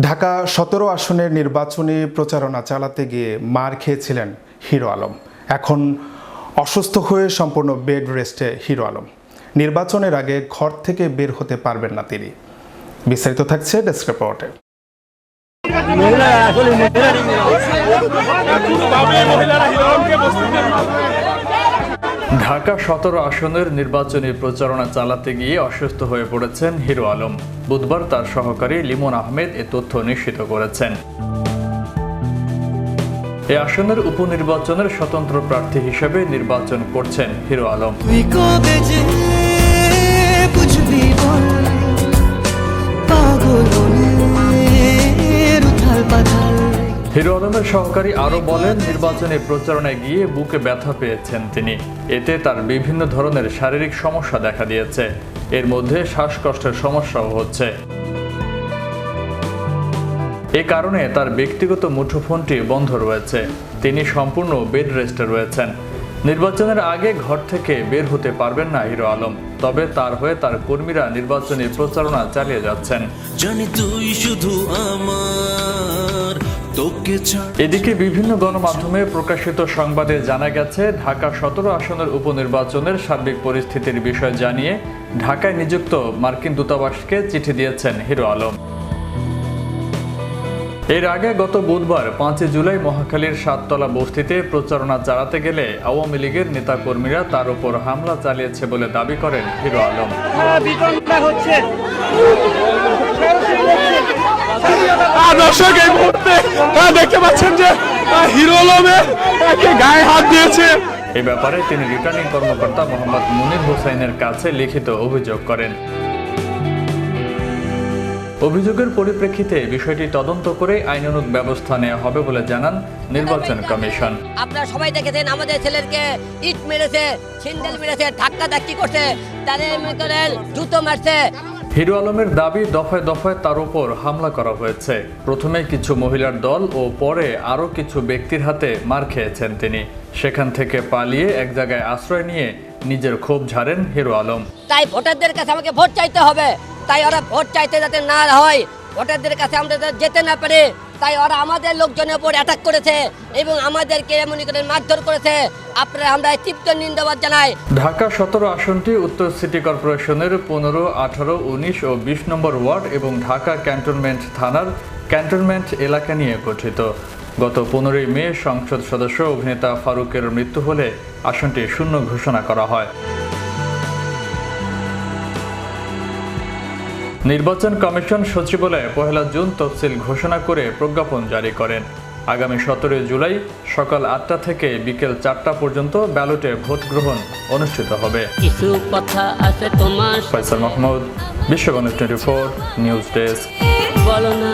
ঢাকা সতেরো আসনের নির্বাচনী প্রচারণা চালাতে গিয়ে মার খেয়েছিলেন হিরো আলম। এখন অসুস্থ হয়ে সম্পূর্ণ বেড রেস্টে হিরো আলম। নির্বাচনের আগে ঘর থেকে বের হতে পারবেন না তিনি। বিস্তারিত থাকছে ডেস্ক রিপোর্টে। ঢাকা সতেরো আসনের নির্বাচনী প্রচারণা চালাতে গিয়ে অসুস্থ হয়ে পড়েছেন হিরো আলম। বুধবার তার সহকারী লিমন আহমেদ এ তথ্য নিশ্চিত করেছেন। এ আসনের উপনির্বাচনের স্বতন্ত্র প্রার্থী হিসেবে নির্বাচন করছেন হিরো আলম। হিরো আলমের সহকারী আরও বলেন, নির্বাচনী প্রচারণায় গিয়ে বুকে ব্যথা পেয়েছেন তিনি। এতে তার বিভিন্ন ধরনের শারীরিক সমস্যা দেখা দিয়েছে। এর মধ্যে শ্বাসকষ্টের সমস্যাও হচ্ছে। এ কারণে তার ব্যক্তিগত মুঠোফোনটি বন্ধ রয়েছে। তিনি সম্পূর্ণ বেড রেস্টে রয়েছেন। নির্বাচনের আগে ঘর থেকে বের হতে পারবেন না হিরো আলম, তবে তার হয়ে তার কর্মীরা নির্বাচনী প্রচারণা চালিয়ে যাচ্ছেন। জানি তুই শুধু আমার এদিকে বিভিন্ন গণমাধ্যমে প্রকাশিত সংবাদে জানা গেছে ঢাকা সতেরো আসনের উপনির্বাচনের সার্বিক পরিস্থিতির বিষয় জানিয়ে ঢাকায় নিযুক্ত মার্কিন দূতাবাসকে চিঠি দিয়েছেন হিরো আলম। এর আগে গত বুধবার পাঁচই জুলাই মহাখালীর সাততলা বস্তিতে প্রচারণা চালাতে গেলে আওয়ামী লীগের নেতাকর্মীরা তার উপর হামলা চালিয়েছে বলে দাবি করেন হিরো আলম। দর্শক এই মুহূর্তে দেখতে পাচ্ছেন যে আহ, হিরো একে গায়ে হাত দিয়েছে। এ ব্যাপারে তিনি রিটার্নিং কর্মকর্তা মোহাম্মদ মুনির হোসাইনের কাছে লিখিত অভিযোগ করেন। অভিযোগের পরিপ্রেক্ষিতে বিষয়টি তদন্ত করে আইনানুগ ব্যবস্থা নেওয়া হবে বলে জানান নির্বাচন কমিশন। আপনারা সবাই দেখেছেন আমাদের ছেলেকে ইট মেরেছে ছিন্ডেল মেরেছে ধাক্কা ধাক্কি করছে তাদের জুতো মারছে। হিরো আলমের দাবি দফায় দফায় তার উপর হামলা করা হয়েছে। প্রথমে কিছু মহিলার দল ও পরে আরও কিছু ব্যক্তির হাতে মার খেয়েছেন তিনি। সেখান থেকে পালিয়ে এক জায়গায় আশ্রয় নিয়ে নিজের ক্ষোভ ঝাড়েন হিরো আলম। তাই ভোটারদের কাছে আমাকে ভোট চাইতে হবে। তাই ওরা ভোট চাইতে যাতে না হয়, ভোটারদের কাছে আমরা যেতে না পারে। তাই ওরা আমাদের লোকজনের উপর অ্যাটাক করেছে এবং আমাদেরকে মনে করেন মারধর করেছে। আপনারা, আমরা তীব্র নিন্দাবাদ জানাই। ঢাকা সতেরো আসনটি উত্তর সিটি কর্পোরেশনের পনেরো, আঠারো, উনিশ ও বিশ নম্বর ওয়ার্ড এবং ঢাকা ক্যান্টনমেন্ট থানার ক্যান্টনমেন্ট এলাকা নিয়ে গঠিত। গত পনেরোই মে সংসদ সদস্য অভিনেতা ফারুকের মৃত্যু হলে আসনটি শূন্য ঘোষণা করা হয়। নির্বাচন কমিশন সচিবালয়ে পহেলা জুন তফসিল ঘোষণা করে প্রজ্ঞাপন জারি করেন। আগামী সতেরোই জুলাই সকাল আটটা থেকে বিকেল চারটা পর্যন্ত ব্যালটে ভোট গ্রহণ অনুষ্ঠিত হবে। কিছু কথা আছে তোমার ফয়সাল মাহমুদ বিশ্বগণেশ টোয়েন্টি ফোর নিউজ ডেস্ক। বলো না।